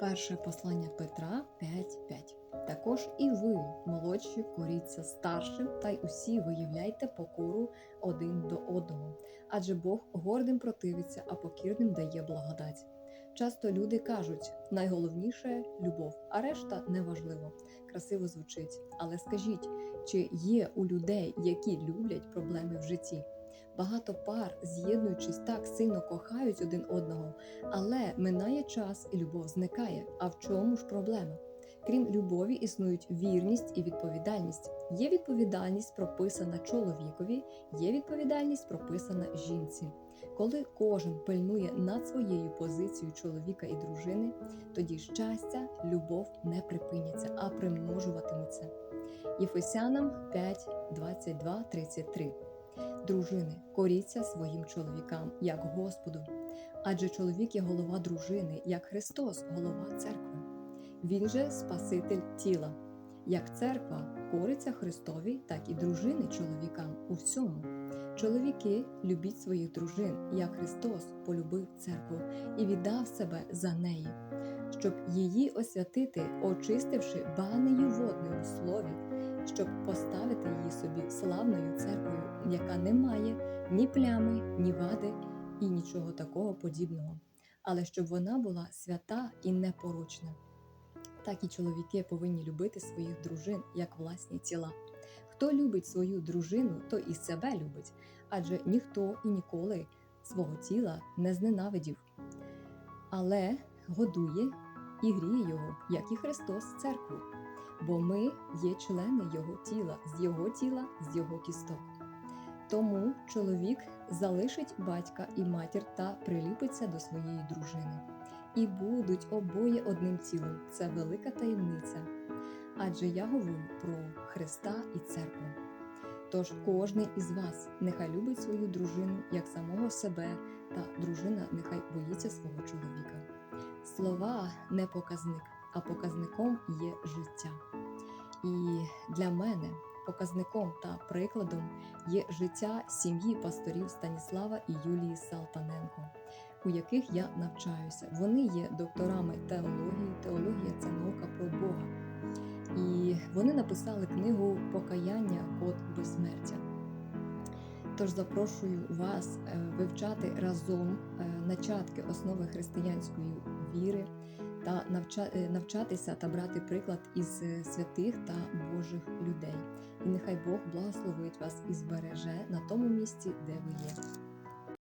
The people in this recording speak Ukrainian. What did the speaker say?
Перше послання Петра 5.5. Також і ви, молодші, коріться старшим, та й усі виявляйте покору один до одного. Адже Бог гордим противиться, а покірним дає благодать. Часто люди кажуть, найголовніше любов, а решта неважливо. Красиво звучить. Але скажіть, чи є у людей, які люблять проблеми в житті? Багато пар, з'єднуючись так сильно кохають один одного, але минає час і любов зникає. А в чому ж проблема? Крім любові, існують вірність і відповідальність. Є відповідальність, прописана чоловікові, є відповідальність, прописана жінці. Коли кожен пильнує над своєю позицією чоловіка і дружини, тоді щастя, любов не припиняться, а примножуватимуться. Єфесянам 5, 22, 33 Дружини, коріться своїм чоловікам, як Господу. Адже чоловік є голова дружини, як Христос, голова церкви. Він же Спаситель тіла. Як церква кориться Христові, так і дружини чоловікам у всьому. Чоловіки любіть своїх дружин, як Христос полюбив церкву і віддав себе за неї, щоб її освятити, очистивши банею водною в слові, щоб поставити її собі славною церквою, яка не має ні плями, ні вади і нічого такого подібного, але щоб вона була свята і непорочна. Так і чоловіки повинні любити своїх дружин як власні тіла. Хто любить свою дружину, то і себе любить, адже ніхто і ніколи свого тіла не зненавидів, але годує і гріє його, як і Христос церкву. Бо ми є члени Його тіла, з Його тіла, з Його кісток. Тому чоловік залишить батька і матір та приліпиться до своєї дружини. І будуть обоє одним тілом. Це велика таємниця. Адже я говорю про Христа і церкву. Тож кожний із вас нехай любить свою дружину як самого себе, та дружина нехай боїться свого чоловіка. Слова не показник, а показником є життя. І для мене показником та прикладом є життя сім'ї пасторів Станіслава і Юлії Салтаненко, у яких я навчаюся. Вони є докторами теології. Теологія це наука про Бога. І вони написали книгу Покаяння Код безсмертя. Тож запрошую вас е, вивчати разом е, начатки основи християнської віри та е, навчатися та брати приклад із е, святих та Божих людей. І нехай Бог благословить вас і збереже на тому місці, де ви є.